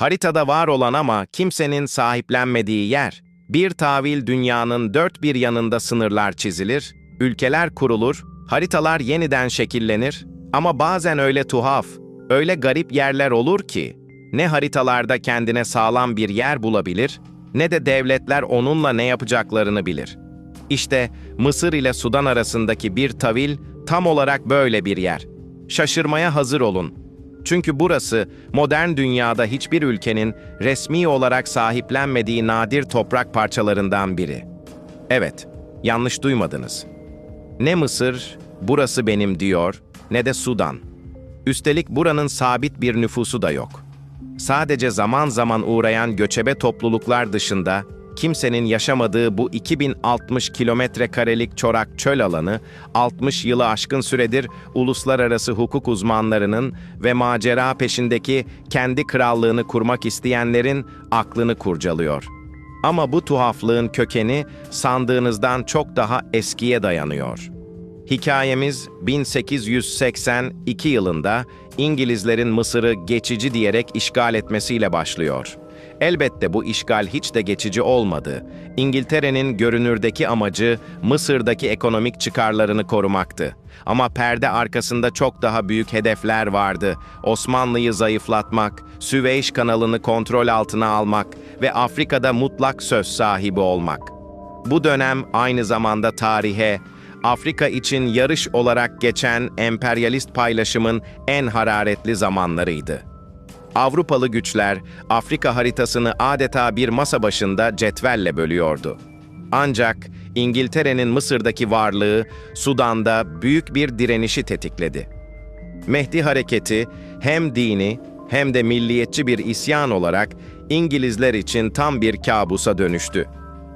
Haritada var olan ama kimsenin sahiplenmediği yer. Bir tavil dünyanın dört bir yanında sınırlar çizilir, ülkeler kurulur, haritalar yeniden şekillenir ama bazen öyle tuhaf, öyle garip yerler olur ki ne haritalarda kendine sağlam bir yer bulabilir ne de devletler onunla ne yapacaklarını bilir. İşte Mısır ile Sudan arasındaki bir tavil tam olarak böyle bir yer. Şaşırmaya hazır olun. Çünkü burası modern dünyada hiçbir ülkenin resmi olarak sahiplenmediği nadir toprak parçalarından biri. Evet, yanlış duymadınız. Ne Mısır, burası benim diyor, ne de Sudan. Üstelik buranın sabit bir nüfusu da yok. Sadece zaman zaman uğrayan göçebe topluluklar dışında kimsenin yaşamadığı bu 2060 kilometre karelik çorak çöl alanı, 60 yılı aşkın süredir uluslararası hukuk uzmanlarının ve macera peşindeki kendi krallığını kurmak isteyenlerin aklını kurcalıyor. Ama bu tuhaflığın kökeni sandığınızdan çok daha eskiye dayanıyor. Hikayemiz 1882 yılında İngilizlerin Mısır'ı geçici diyerek işgal etmesiyle başlıyor. Elbette bu işgal hiç de geçici olmadı. İngiltere'nin görünürdeki amacı Mısır'daki ekonomik çıkarlarını korumaktı. Ama perde arkasında çok daha büyük hedefler vardı. Osmanlı'yı zayıflatmak, Süveyş kanalını kontrol altına almak ve Afrika'da mutlak söz sahibi olmak. Bu dönem aynı zamanda tarihe, Afrika için yarış olarak geçen emperyalist paylaşımın en hararetli zamanlarıydı. Avrupalı güçler Afrika haritasını adeta bir masa başında cetvelle bölüyordu. Ancak İngiltere'nin Mısır'daki varlığı Sudan'da büyük bir direnişi tetikledi. Mehdi hareketi hem dini hem de milliyetçi bir isyan olarak İngilizler için tam bir kabusa dönüştü.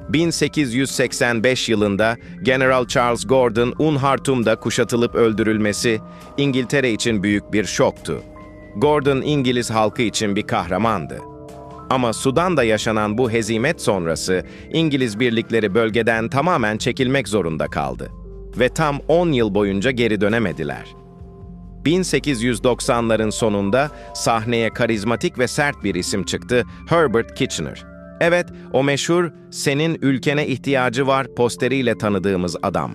1885 yılında General Charles Gordon Un Hartum'da kuşatılıp öldürülmesi İngiltere için büyük bir şoktu. Gordon İngiliz halkı için bir kahramandı. Ama Sudan'da yaşanan bu hezimet sonrası İngiliz birlikleri bölgeden tamamen çekilmek zorunda kaldı ve tam 10 yıl boyunca geri dönemediler. 1890'ların sonunda sahneye karizmatik ve sert bir isim çıktı, Herbert Kitchener. Evet, o meşhur "Senin ülkene ihtiyacı var" posteriyle tanıdığımız adam.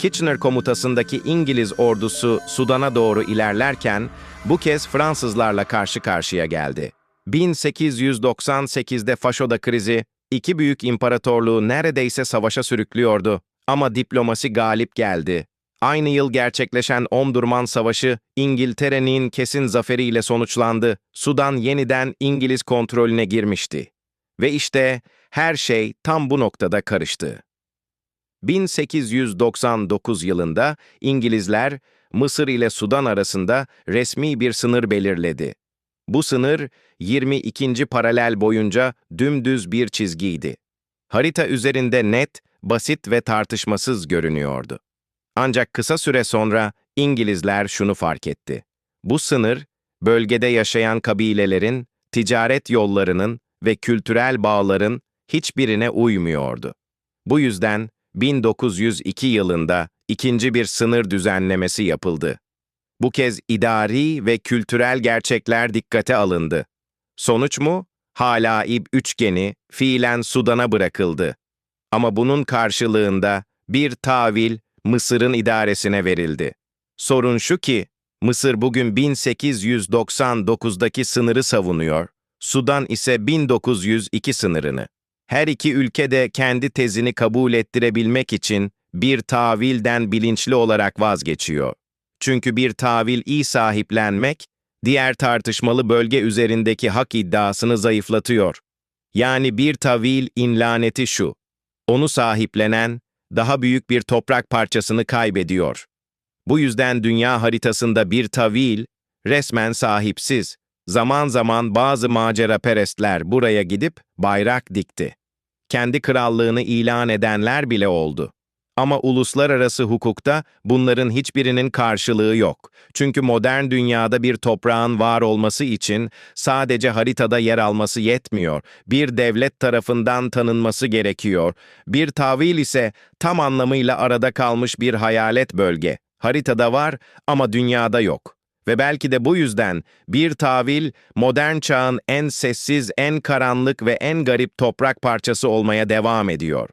Kitchener komutasındaki İngiliz ordusu Sudan'a doğru ilerlerken bu kez Fransızlarla karşı karşıya geldi. 1898'de Faşoda krizi iki büyük imparatorluğu neredeyse savaşa sürüklüyordu ama diplomasi galip geldi. Aynı yıl gerçekleşen Omdurman Savaşı İngiltere'nin kesin zaferiyle sonuçlandı. Sudan yeniden İngiliz kontrolüne girmişti. Ve işte her şey tam bu noktada karıştı. 1899 yılında İngilizler Mısır ile Sudan arasında resmi bir sınır belirledi. Bu sınır 22. paralel boyunca dümdüz bir çizgiydi. Harita üzerinde net, basit ve tartışmasız görünüyordu. Ancak kısa süre sonra İngilizler şunu fark etti. Bu sınır, bölgede yaşayan kabilelerin, ticaret yollarının ve kültürel bağların hiçbirine uymuyordu. Bu yüzden 1902 yılında ikinci bir sınır düzenlemesi yapıldı. Bu kez idari ve kültürel gerçekler dikkate alındı. Sonuç mu? Halaib üçgeni fiilen Sudan'a bırakıldı. Ama bunun karşılığında bir tavil Mısır'ın idaresine verildi. Sorun şu ki, Mısır bugün 1899'daki sınırı savunuyor, Sudan ise 1902 sınırını. Her iki ülke de kendi tezini kabul ettirebilmek için bir tavilden bilinçli olarak vazgeçiyor. Çünkü bir tavil iyi sahiplenmek, diğer tartışmalı bölge üzerindeki hak iddiasını zayıflatıyor. Yani bir tavil inlaneti şu, onu sahiplenen, daha büyük bir toprak parçasını kaybediyor. Bu yüzden dünya haritasında bir tavil, resmen sahipsiz. Zaman zaman bazı maceraperestler buraya gidip bayrak dikti. Kendi krallığını ilan edenler bile oldu. Ama uluslararası hukukta bunların hiçbirinin karşılığı yok. Çünkü modern dünyada bir toprağın var olması için sadece haritada yer alması yetmiyor. Bir devlet tarafından tanınması gerekiyor. Bir tavil ise tam anlamıyla arada kalmış bir hayalet bölge. Haritada var ama dünyada yok. Ve belki de bu yüzden bir tavil modern çağın en sessiz, en karanlık ve en garip toprak parçası olmaya devam ediyor.